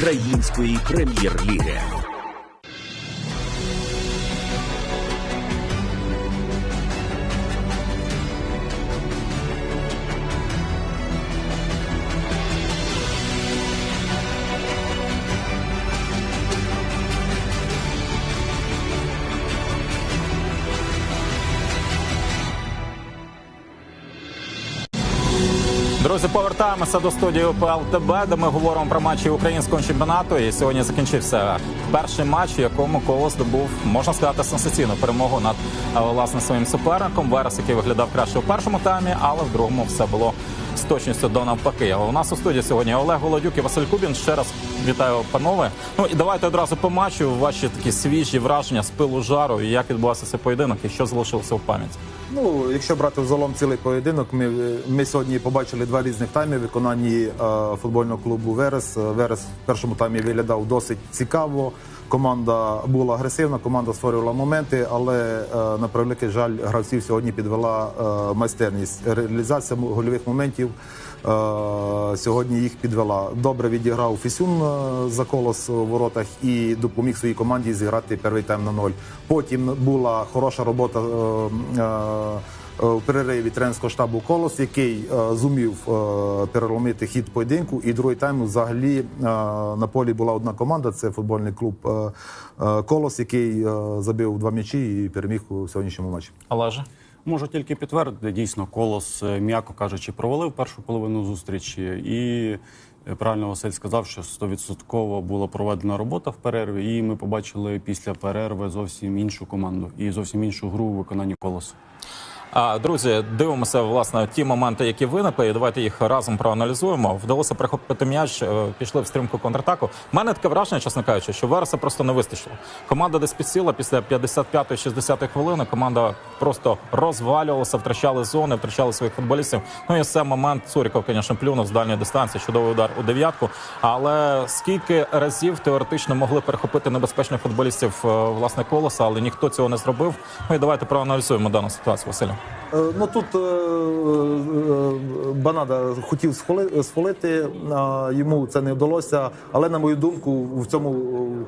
Української прем'єр-ліги. Друзі, повертаємося до студії УПЛ ТБ, де ми говоримо про матчі українського чемпіонату. І сьогодні закінчився перший матч, в якому колос здобув, можна сказати, сенсаційну перемогу над е, власне своїм суперником. Верес, який виглядав краще у першому таймі, але в другому все було з точністю до навпаки. Але у нас у студії сьогодні Олег Голодюк і Василь Кубін. Ще раз вітаю, панове. Ну і давайте одразу по матчу. Ваші такі свіжі враження з пилу жару, і як відбувався цей поєдинок, і що залишилося в пам'яті. Ну, якщо брати взагалом цілий поєдинок, ми, ми сьогодні побачили два різних тайми в виконанні е, футбольного клубу Верес. Е, Верес в першому таймі виглядав досить цікаво. Команда була агресивна, команда створювала моменти, але е, на превеликий жаль, гравців сьогодні підвела е, майстерність. Реалізація гольових моментів е, сьогодні їх підвела. Добре відіграв Фісюн за колос у воротах і допоміг своїй команді зіграти перший тайм на ноль. Потім була хороша робота. Е, е, у перериві тренерського штабу Колос, який е, зумів е, переломити хід поєдинку. І другий тайм взагалі на полі була одна команда. Це футбольний клуб Колос, який забив два м'ячі і переміг у сьогоднішньому матчі. Олеже? Можу тільки підтвердити, дійсно, колос, м'яко кажучи, провалив першу половину зустрічі, і правильно Василь сказав, що 100% була проведена робота в перерві, і ми побачили після перерви зовсім іншу команду і зовсім іншу гру у виконанні колосу. А, Друзі, дивимося власне ті моменти, які виникли. і Давайте їх разом проаналізуємо. Вдалося прихопити м'яч, е, пішли в стрімку контратаку. У мене таке враження, чесно кажучи, що Вереса просто не вистачило. Команда десь підсіла після 55-60 хвилини. Команда просто розвалювалася, втрачали зони, втрачали своїх футболістів. Ну і це момент Цуріков, звісно, плюнув з дальньої дистанції. Чудовий удар у дев'ятку. Але скільки разів теоретично могли перехопити небезпечних футболістів е, власне колоса, але ніхто цього не зробив. Ну і давайте проаналізуємо дану ситуацію, Василю. Е, Ну тут е, е, Банада хотів схвалити, йому це не вдалося. Але на мою думку, в цьому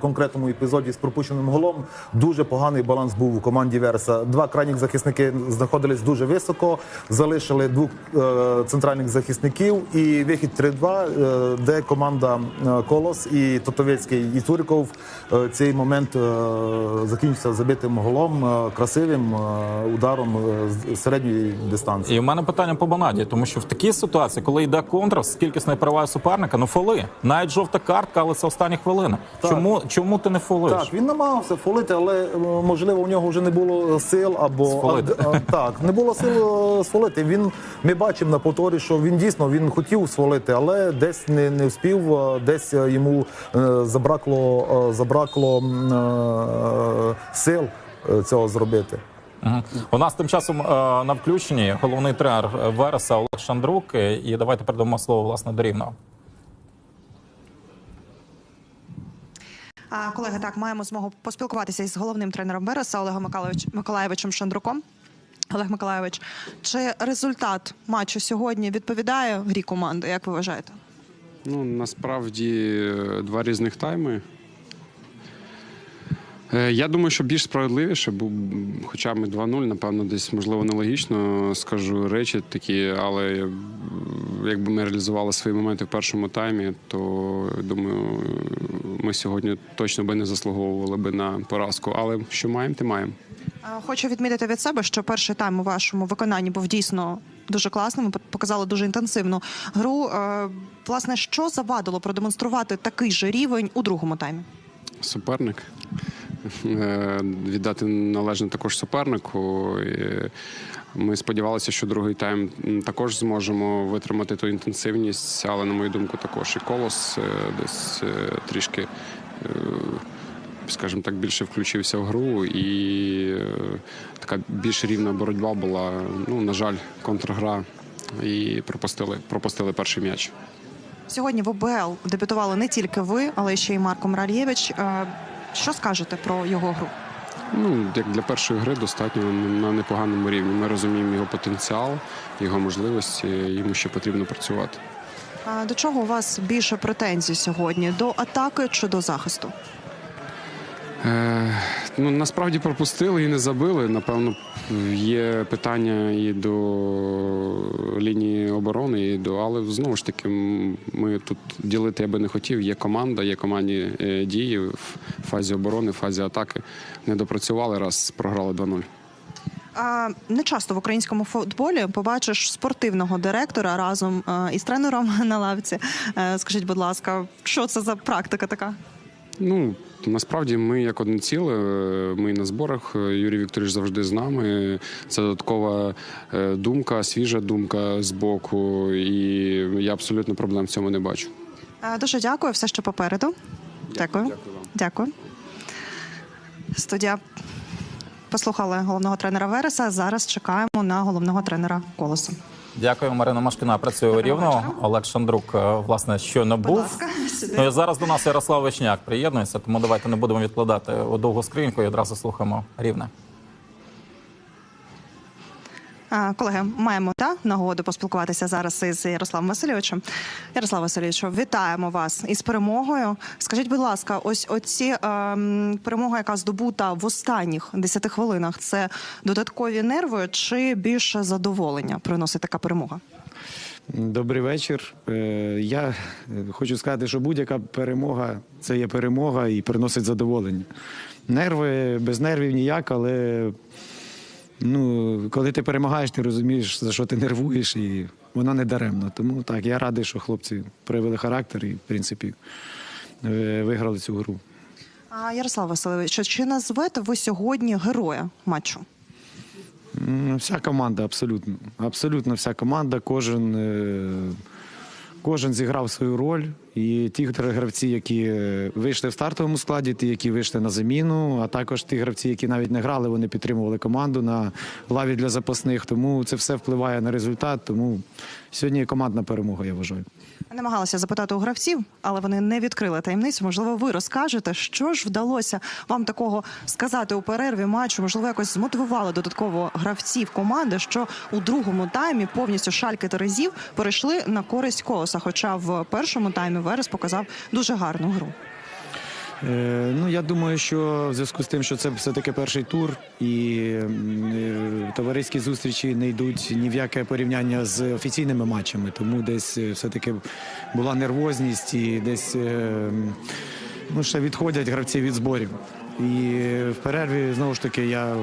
конкретному епізоді з пропущеним голом дуже поганий баланс був у команді Верса. Два крайніх захисники знаходились дуже високо, залишили двох е, центральних захисників і вихід 3-2, е, де команда е, Колос і Тотовецький і Цуріков е, цей момент е, закінчився забитим голом, е, красивим е, ударом е, з середньої дистанції. І в мене питання по Банаді, тому що в такій ситуації, коли йде контра з кількісної переваги суперника, ну фоли. Навіть жовта картка, але це останні хвилини. Так. Чому чому ти не фолиш? Так, він намагався фолити, але е, можливо у нього вже не було сил або Сфолити. а, а, так, не було сил е, сфолити. Він ми бачимо на повторі, що він дійсно він хотів сфолити, але десь не, не вспів, е, десь йому забракло, забракло сил цього зробити. Мгм. У нас тим часом е, на включенні головний тренер Вереса Олег Шандрук. І давайте передамо слово власне до рівного. Колеги, так маємо змогу поспілкуватися із головним тренером Береса Олегом Миколаєвичем Шандруком. Олег Миколаєвич, чи результат матчу сьогодні відповідає грі команди? Як ви вважаєте? Ну, насправді е, два різних тайми. Е, Я думаю, що більш справедливіше, бо хоча ми 2-0, напевно, десь можливо нелогічно скажу речі такі, але якби ми реалізували свої моменти в першому таймі, то думаю, ми сьогодні точно би не заслуговували би на поразку. Але що маємо, ти маємо. Хочу відмітити від себе, що перший тайм у вашому виконанні був дійсно дуже класним. Ви показали дуже інтенсивну гру. Е, Власне, що завадило продемонструвати такий же рівень у другому таймі? суперник. Е, Віддати належне також супернику. Ми сподівалися, що другий тайм також зможемо витримати ту інтенсивність, але на мою думку, також і колос е, десь е, трішки. Скажімо так, більше включився в гру, і така більш рівна боротьба була. Ну, на жаль, контргра, і пропустили, пропустили перший м'яч. Сьогодні в ОБЛ дебютували не тільки ви, але ще й Марко Мральєвич. Що скажете про його гру? Ну, як для першої гри достатньо на непоганому рівні. Ми розуміємо його потенціал, його можливості, йому ще потрібно працювати. А до чого у вас більше претензій сьогодні? До атаки чи до захисту? Е, ну, насправді пропустили і не забили. Напевно, є питання і до лінії оборони, і до. Але знову ж таки, ми тут ділити я би не хотів. Є команда, є командні е, дії в фазі оборони, в фазі атаки. Не допрацювали, раз програли 2-0. Не часто в українському футболі побачиш спортивного директора разом е, із тренером на лавці. Е, скажіть, будь ласка, що це за практика така? Ну насправді ми як одне ціле. е, Ми на зборах. е, Юрій Вікторович завжди з нами. Це додаткова е, думка, свіжа думка з боку, і я абсолютно проблем в цьому не бачу. Дуже дякую, все ще попереду. Дякую. Дякую вам. Дякую. Студія послухали головного тренера Вереса. Зараз чекаємо на головного тренера Колоса. Дякую, Марина Машкіна. Працює у рівно. вечора. Олег Шандрук, е, власне, щойно Будь був. ласка. Ну і зараз до нас Ярослав Вишняк приєднується, тому давайте не будемо відкладати у довгу скриньку і одразу слухаємо рівне. Колеги, маємо та нагоду поспілкуватися зараз із Ярославом Васильовичем. Ярослав Васильовичу, вітаємо вас із перемогою. Скажіть, будь ласка, ось оці ем, перемога, яка здобута в останніх 10 хвилинах, це додаткові нерви чи більше задоволення приносить така перемога? Добрий вечір. Е, Я е, хочу сказати, що будь-яка перемога це є перемога і приносить задоволення. Нерви без нервів ніяк, але ну, коли ти перемагаєш, ти розумієш, за що ти нервуєш, і воно не даремно. Тому так, я радий, що хлопці проявили характер і, в принципі, е, виграли цю гру. А Ярослав Васильович, чи назвете ви сьогодні героя матчу? Вся команда, абсолютно. Абсолютно вся команда, кожен, е, кожен зіграв свою роль. І ті гравці, які е, вийшли в стартовому складі, ті, які вийшли на заміну, а також ті гравці, які навіть не грали, вони підтримували команду на лаві для запасних. Тому це все впливає на результат. Тому сьогодні командна перемога, я вважаю. Намагалася запитати у гравців, але вони не відкрили таємницю. Можливо, ви розкажете, що ж вдалося вам такого сказати у перерві матчу? Можливо, якось змотивували додатково гравців команди, що у другому таймі повністю шальки Терезів перейшли на користь колоса. Хоча в першому таймі Верес показав дуже гарну гру. Е, Ну, я думаю, що в зв'язку з тим, що це все-таки перший тур, і е, товариські зустрічі не йдуть ні в яке порівняння з офіційними матчами. Тому десь е, все-таки була нервозність і десь ну, ще відходять гравці від зборів. І в перерві знову ж таки я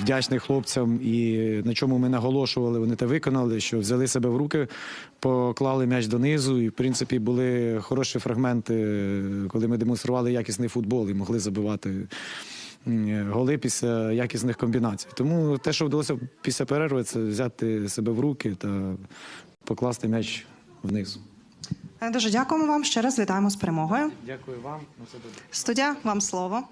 вдячний хлопцям і на чому ми наголошували, вони те виконали, що взяли себе в руки, поклали м'яч донизу. І в принципі були хороші фрагменти, коли ми демонстрували якісний футбол і могли забивати голи після якісних комбінацій. Тому те, що вдалося після перерви, це взяти себе в руки та покласти м'яч вниз. Дуже дякуємо вам. Ще раз вітаємо з перемогою. Дякую вам. Студія, вам слово.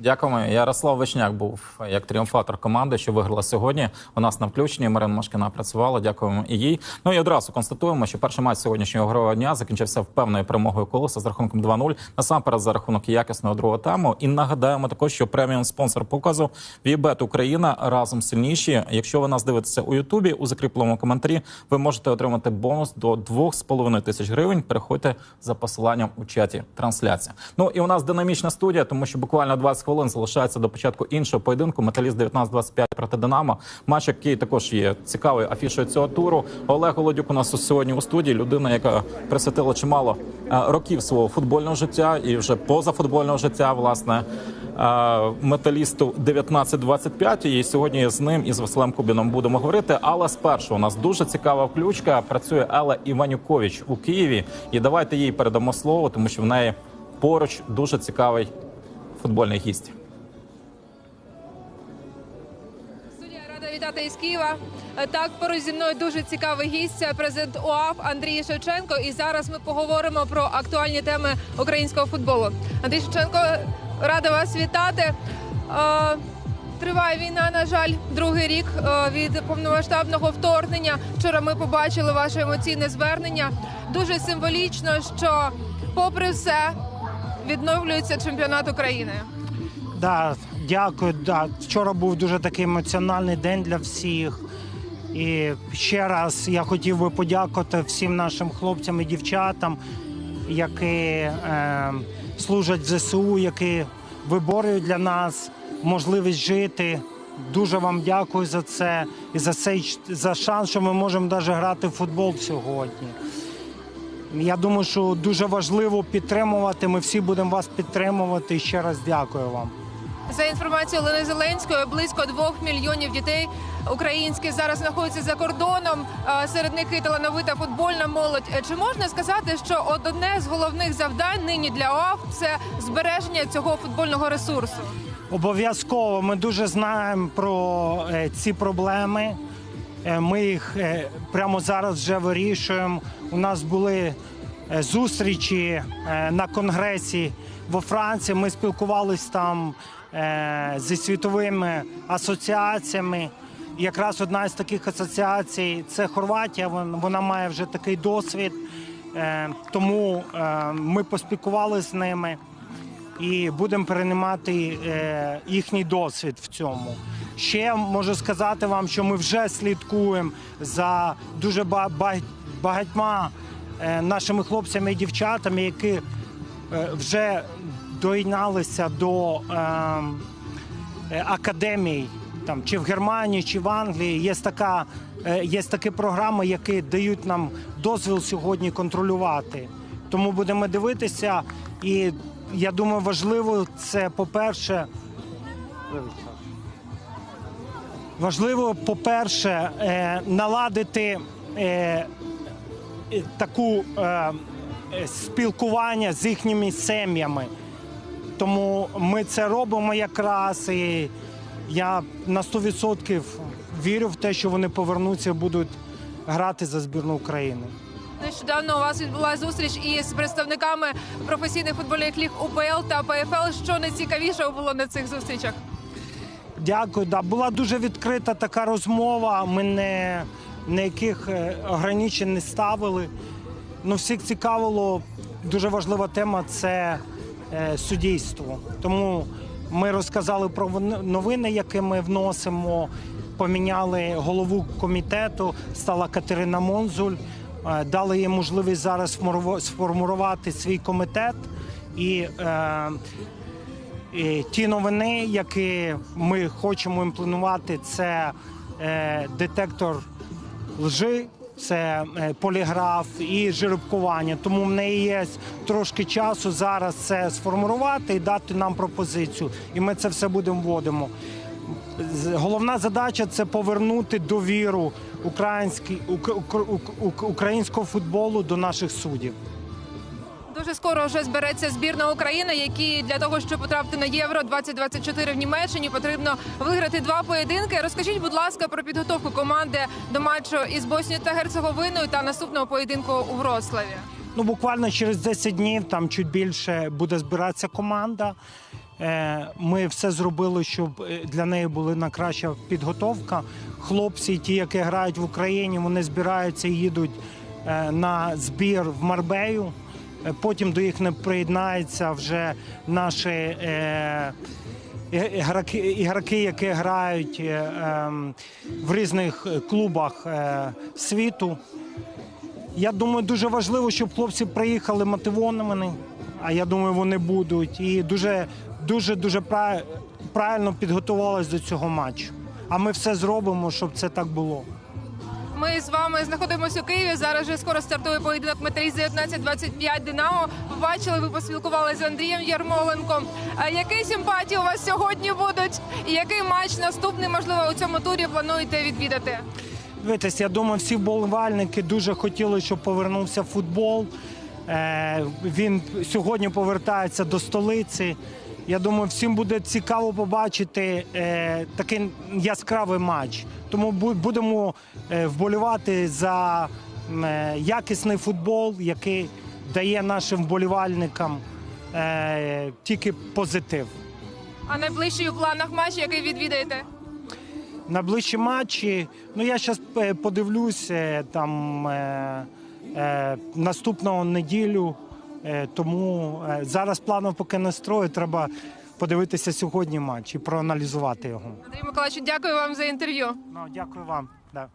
Дякуємо. Ярослав Вишняк був як тріумфатор команди, що виграла сьогодні. У нас на включенні Марина Машкіна працювала. Дякуємо і їй. Ну і одразу констатуємо, що перший матч сьогоднішнього ігрового дня закінчився впевненою перемогою колоса з рахунком 2-0. Насамперед за рахунок якісного другого тайму. І нагадаємо також, що преміум спонсор показу Вібет Україна разом сильніші. Якщо ви нас дивитеся у Ютубі, у закріпленому коментарі ви можете отримати бонус до 2,5 тисяч гривень. Переходьте за посиланням у чаті трансляція. Ну і у нас динамічна студія, тому що буквально 20 хвилин залишається до початку іншого поєдинку. Металіст 19-25 проти Динамо. Матч, який також є цікавою афішою цього туру. Олег Голодюк у нас сьогодні у студії. Людина, яка присвятила чимало е, років свого футбольного життя і вже позафутбольного життя, власне. е, Металісту 19-25. І сьогодні з ним і з Василем Кубіном будемо говорити. Але спершу у нас дуже цікава включка. Працює Елла Іванюкович у Києві. І давайте їй передамо слово, тому що в неї поруч дуже цікавий футбольний гість. Студія рада вітати із Києва. Так, поруч зі мною дуже цікавий гість, президент УАФ Андрій Шевченко. І зараз ми поговоримо про актуальні теми українського футболу. Андрій Шевченко, рада вас вітати. Е, Триває війна, на жаль, другий рік е, від повномасштабного вторгнення. Вчора ми побачили ваше емоційне звернення. Дуже символічно, що, попри все, відновлюється чемпіонат України. Да, дякую. Да. Вчора був дуже такий емоціональний день для всіх. І ще раз я хотів би подякувати всім нашим хлопцям і дівчатам, які е, служать в ЗСУ, які виборюють для нас можливість жити. Дуже вам дякую за це і за цей за шанс, що ми можемо навіть грати в футбол сьогодні. Я думаю, що дуже важливо підтримувати. Ми всі будемо вас підтримувати. І ще раз дякую вам. За інформацією Олени Зеленської, близько двох мільйонів дітей українських зараз знаходяться за кордоном. Е, Серед них і талановита футбольна молодь. Е, Чи можна сказати, що одне з головних завдань нині для ОАФ це збереження цього футбольного ресурсу? Обов'язково ми дуже знаємо про е, ці проблеми. Е, Ми їх е, прямо зараз вже вирішуємо. У нас були е, зустрічі на конгресі во Франції. Ми спілкувалися там зі світовими асоціаціями. Якраз одна з таких асоціацій це Хорватія. Вон- Вона має вже такий досвід. Тому ми поспілкувалися з ними і будемо переймати е, їхній досвід в цьому. Ще можу сказати вам, що ми вже слідкуємо за дуже ба- ба- багатьма е, нашими хлопцями і дівчатами, які е, вже доєдналися до е, е, академій, там чи в Германії, чи в Англії. Є така, є такі програми, які дають нам дозвіл сьогодні контролювати. Тому будемо дивитися. І я думаю, важливо це, по-перше, важливо, по-перше, е, наладити е, е, таку спілкування з їхніми сім'ями. Тому ми це робимо якраз. І я на 100% вірю в те, що вони повернуться і будуть грати за збірну України. Нещодавно у вас відбулася зустріч із представниками професійних футбольних ліг УПЛ та ПФЛ. Що найцікавіше було на цих зустрічах? Дякую. Да. Була дуже відкрита така розмова. Ми не ніяких е, ограничень не ставили. Ну, всіх цікавило, дуже важлива тема це е, суддівство. Тому ми розказали про новини, які ми вносимо. Поміняли голову комітету, стала Катерина Монзуль. Е, Дали їй можливість зараз сформу- сформувати свій комітет і е, і ті новини, які ми хочемо імплементувати, це е, детектор лжи, це е, поліграф і жеребкування. Тому в неї є трошки часу зараз це сформувати і дати нам пропозицію. І ми це все будемо вводимо. Головна задача це повернути довіру українського футболу до наших суддів. Дуже скоро вже збереться збірна України, які для того, щоб потрапити на євро 2024 в Німеччині, потрібно виграти два поєдинки. Розкажіть, будь ласка, про підготовку команди до матчу із Боснією та Герцеговиною та наступного поєдинку у Вроцлаві. Ну, буквально через 10 днів, там чуть більше буде збиратися команда. Е, Ми все зробили, щоб е, для неї була найкраща підготовка. Хлопці, ті, які грають в Україні, вони збираються і їдуть е, на збір в Марбею. Потім до їх не приєднаються вже наші е, ігроки, ігроки, які грають е, ем, в різних клубах е, світу. Я думаю, дуже важливо, щоб хлопці приїхали мотивованими, а я думаю, вони будуть. І дуже, дуже, дуже правильно підготувалися до цього матчу. А ми все зробимо, щоб це так було. Ми з вами знаходимося у Києві. Зараз вже скоро стартує поєдинок металіст 19-25 Динамо. Побачили, ви поспілкувалися з Андрієм Ярмоленком. А які симпатії у вас сьогодні будуть? І який матч наступний, можливо, у цьому турі плануєте відвідати? Дивіться, я думаю, всі вболівальники дуже хотіли, щоб повернувся футбол. Е, Він сьогодні повертається до столиці. Я думаю, всім буде цікаво побачити е, такий яскравий матч. Тому будемо е, вболівати за е, якісний футбол, який дає нашим вболівальникам е, тільки позитив. А найближчий у планах матч, який відвідаєте? На ближчі матчі, ну я зараз подивлюсь е, там е, е, наступного неділю. Е, тому е, зараз планів поки не строю. Треба подивитися сьогодні матч і проаналізувати його. Андрій Миколаївич, дякую вам за інтерв'ю. Ну, дякую вам. Да.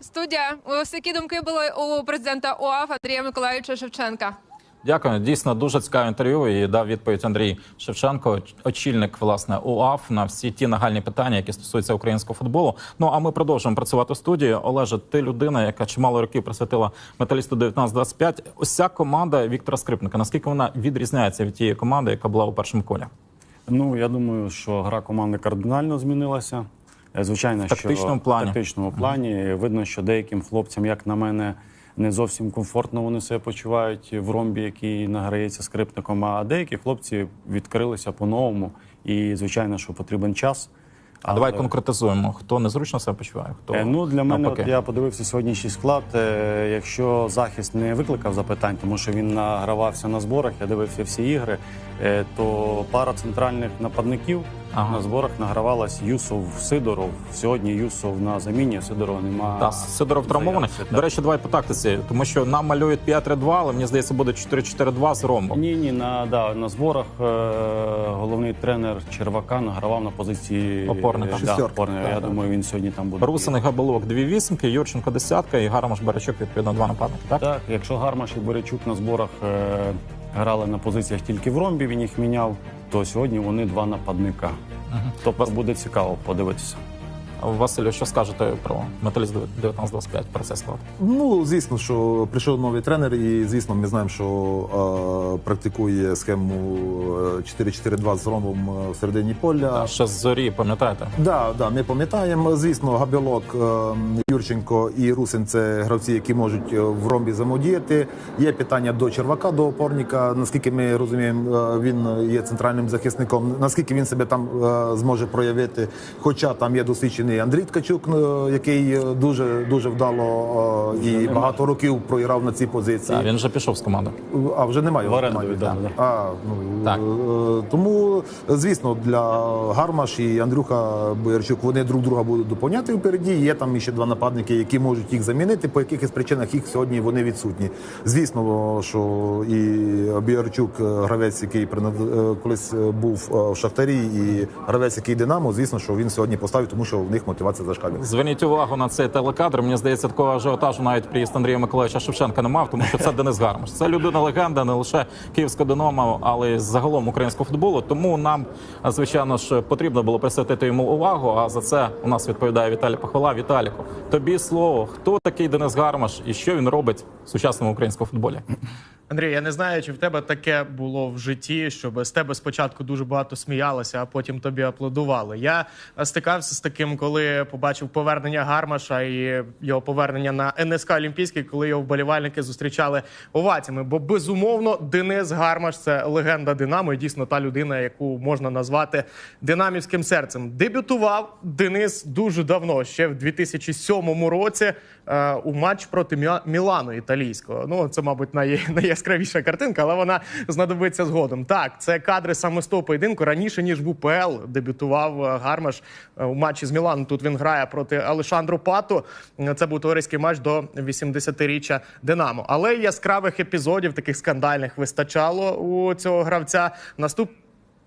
Студія, ось які думки були у президента ОАФ Андрія Миколаївича Шевченка. Дякую. Дійсно дуже цікаве інтерв'ю. І дав відповідь Андрій Шевченко, очільник власне УАФ на всі ті нагальні питання, які стосуються українського футболу. Ну а ми продовжуємо працювати в студії. Олеже, ти людина, яка чимало років присвятила металісту 19-25. Ось ця команда Віктора Скрипника. Наскільки вона відрізняється від тієї команди, яка була у першому колі? Ну я думаю, що гра команди кардинально змінилася. Е, Звичайно, В тактичному що плані. в тактичному плані видно, що деяким хлопцям, як на мене, не зовсім комфортно вони себе почувають в ромбі, який награється скрипником. А деякі хлопці відкрилися по-новому. І звичайно, що потрібен час. А давай конкретизуємо, хто незручно себе почуває, хто Е, Ну для мене, навпаки. от я подивився сьогоднішній склад. е, Якщо захист не викликав запитань, тому що він награвався на зборах, я дивився всі ігри, е, то пара центральних нападників Ага. на зборах награвалась Юсов Сидоров. Сьогодні Юсов на заміні. Сидорова немає. Та Сидоров травмований. заявки, До речі, давай по тактиці, тому що нам малюють 5-3-2, але мені здається, буде 4-4-2 з ромбом. Ні, ні, на да на зборах е, головний тренер Червака награвав на позиції Опорника. Да, опорника. Я думаю, він сьогодні там буде. Русин і Габелок дві вісімки, Юрченко десятка і Гармаш Барачук відповідно два нападники. Так Так, якщо Гармаш і Борячук на зборах е, грали на позиціях тільки в ромбі, він їх міняв, то сьогодні вони два нападника. Тобто буде цікаво подивитися. Василю, що скажете про металіст 19-25 про цей склад? Ну, звісно, що прийшов новий тренер, і звісно, ми знаємо, що е, практикує схему е, 4-4-2 з ромбом е, в середині поля. Ще з зорі, пам'ятаєте? Да, да, ми пам'ятаємо. Звісно, Габілок, е, Юрченко і Русин це гравці, які можуть е, в ромбі замодіяти. Є питання до Червака, до опорника. Наскільки ми розуміємо, е, він є центральним захисником. Наскільки він себе там е, зможе проявити? Хоча там є досвідчений Андрій Ткачук, е, який е, дуже дуже вдало е, і багато років проіграв на цій позиції. Так, він вже пішов з команди. А вже немає В оренду команді. віддали, да. А, ну, Так. тому, звісно, для Гармаш і Андрюха Боярчук вони друг друга будуть доповняти впереді. Є там ще два нападники, які можуть їх замінити. По якихось причинах їх сьогодні вони відсутні. Звісно, що і Боярчук, гравець, який принад- колись був в Шахтарі, і гравець, який Динамо, звісно, що він сьогодні поставить, тому що в них мотивація зашкалює. Зверніть увагу на цей телекадр. Мені здається, такого ажіотажу навіть приїзд Андрія Миколаївича Шевченка не мав, тому що це Денис Гармаш. Це людина легенда, не лише київського Динамо, але й загалом українського футболу. Тому нам, звичайно ж, потрібно було присвятити йому увагу. А за це у нас відповідає Віталій Пахола. Віталіку, тобі слово. Хто такий Денис Гармаш і що він робить в сучасному українському футболі? Андрій, я не знаю, чи в тебе таке було в житті, щоб з тебе спочатку дуже багато сміялися, а потім тобі аплодували. Я е, стикався з таким, коли побачив повернення Гармаша і його повернення на НСК Олімпійський, коли його вболівальники зустрічали оваціями. Бо безумовно Денис Гармаш це легенда Динамо, і дійсно та людина, яку можна назвати динамівським серцем. Дебютував Денис дуже давно, ще в 2007 році, е, у матч проти Мілану італійського. Ну це, мабуть, най... найяскравіша картинка, але вона знадобиться згодом. Так, це кадри саме з того поєдинку. Раніше ніж в УПЛ дебютував е, Гармаш е, у матчі з Міланом. Тут він грає проти Алешандру Пату. Е, Це був товариський матч до 80-річчя Динамо. Але яскравих епізодів, таких скандальних, вистачало у цього гравця. Наступ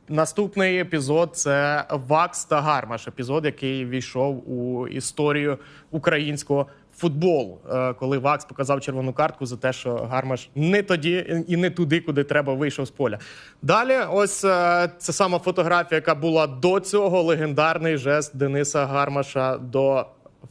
Наступний епізод це Вакс та Гармаш. Епізод, який війшов у історію українського футболу, Е, коли Вакс показав червону картку за те, що Гармаш не тоді і не туди, куди треба вийшов з поля. Далі, ось е, це сама фотографія, яка була до цього. Легендарний жест Дениса Гармаша до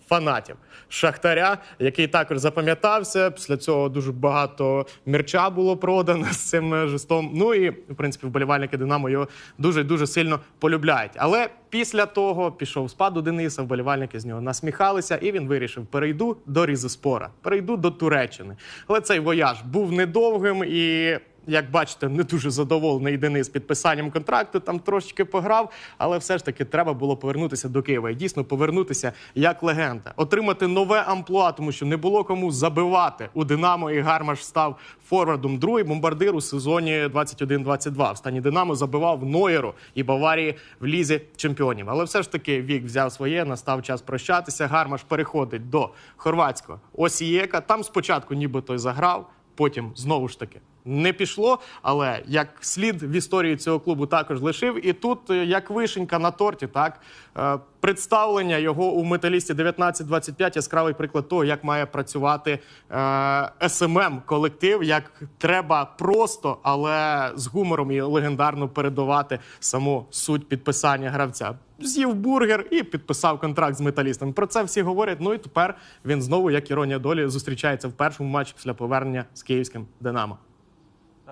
фанатів Шахтаря, який також запам'ятався. Після цього дуже багато мерча було продано з цим е, жестом. Ну і в принципі вболівальники Динамо його дуже дуже сильно полюбляють. Але після того пішов спад у Дениса, вболівальники з нього насміхалися, і він вирішив: перейду до Різоспора, перейду до Туреччини. Але цей вояж був недовгим і. Як бачите, не дуже задоволений Денис підписанням контракту, там трошечки пограв, але все ж таки треба було повернутися до Києва і дійсно повернутися як легенда, отримати нове амплуа, тому що не було кому забивати у Динамо. І Гармаш став форвардом. Другий бомбардир у сезоні 21-22. В стані Динамо забивав Нойеру і Баварії в лізі чемпіонів. Але все ж таки вік взяв своє. Настав час прощатися. Гармаш переходить до хорватського Осієка. Там спочатку, ніби той заграв. Потім знову ж таки не пішло. Але як слід в історії цього клубу також лишив. І тут, е, як вишенька на торті, так е, представлення його у металісті 1925 яскравий приклад того, як має працювати е, СММ колектив, як треба просто, але з гумором і легендарно передавати саму суть підписання гравця. З'їв бургер і підписав контракт з металістом. Про це всі говорять. Ну і тепер він знову, як іронія долі, зустрічається в першому матчі після повернення з київським Динамо.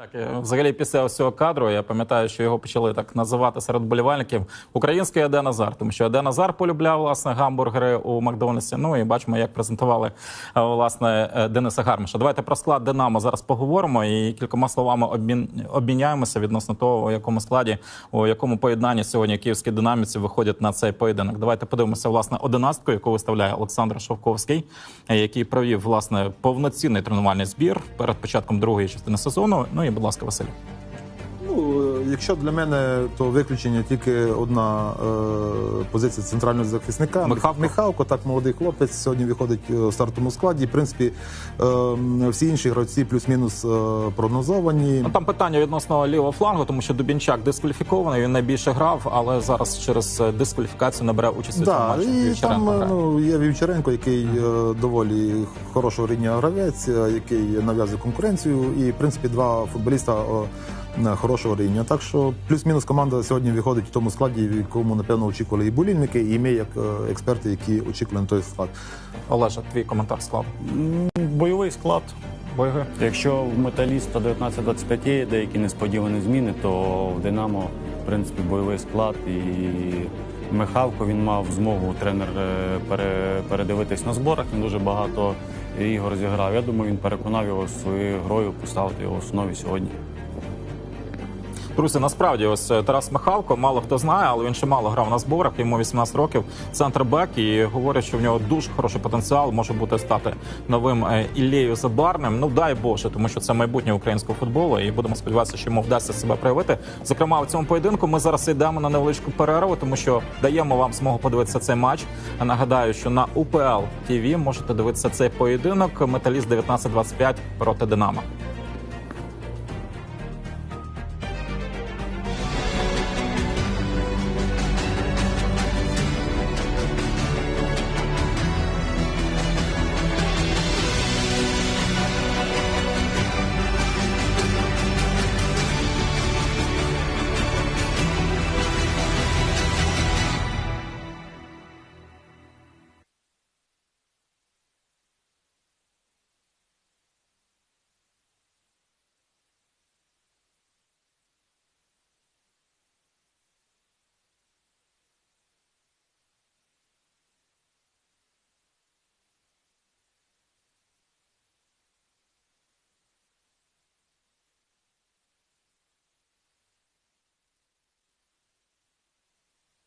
Так, е, взагалі, після ось цього кадру я пам'ятаю, що його почали так називати серед болівальників український Еде Назар, тому що Еде Назар полюбляв власне гамбургери у Макдональдсі. Ну і бачимо, як презентували е, власне е, Дениса Гармаша. Давайте про склад Динамо зараз поговоримо і кількома словами обмін... обміняємося відносно того, у якому складі, у якому поєднанні сьогодні київські динаміці виходять на цей поєдинок. Давайте подивимося власне одинадцятку, яку виставляє Олександр Шовковський, який провів власне повноцінний тренувальний збір перед початком другої частини сезону. Ну і будь ласка, Василь. Ну, е, якщо для мене, то виключення тільки одна е, позиція центрального захисника. Михавко. Михавко, так молодий хлопець, сьогодні виходить е, в стартовому складі. В принципі, е, всі інші гравці плюс-мінус е, прогнозовані. Ну там питання відносно лівого флангу, тому що Дубінчак дискваліфікований. Він найбільше грав, але зараз через е, дискваліфікацію не бере участь у цьому матчі. і там е, грає. ну, є Вівчаренко, який е, доволі хорошого рівня гравець, е, який нав'язує конкуренцію. І, в принципі, два футболіста е, хорошого рівня. Так що плюс-мінус команда сьогодні виходить в тому складі, в якому, напевно, очікували і болільники, і ми, як е, експерти, які очікували на той склад. Олеже, твій коментар склав. Бойовий склад. Бойовий. Якщо в металіста 19-25 є деякі несподівані зміни, то в Динамо, в принципі, бойовий склад і Михавко він мав змогу тренер е, передивитись на зборах. Він дуже багато ігор зіграв. Я думаю, він переконав його своєю грою поставити його в основі сьогодні. Друзі, насправді, ось е, Тарас Михалко, мало хто знає, але він ще мало грав на зборах. Йому 18 років, центр бек, і говорять, що в нього дуже хороший потенціал може бути стати новим е, Іллею Забарним. Ну дай Боже, тому що це майбутнє українського футболу, і будемо сподіватися, що йому вдасться себе проявити. Зокрема, у цьому поєдинку ми зараз йдемо на невеличку перерву, тому що даємо вам змогу подивитися цей матч. Нагадаю, що на УПЛ ТВ можете дивитися цей поєдинок. Металіст 19-25 проти Динамо.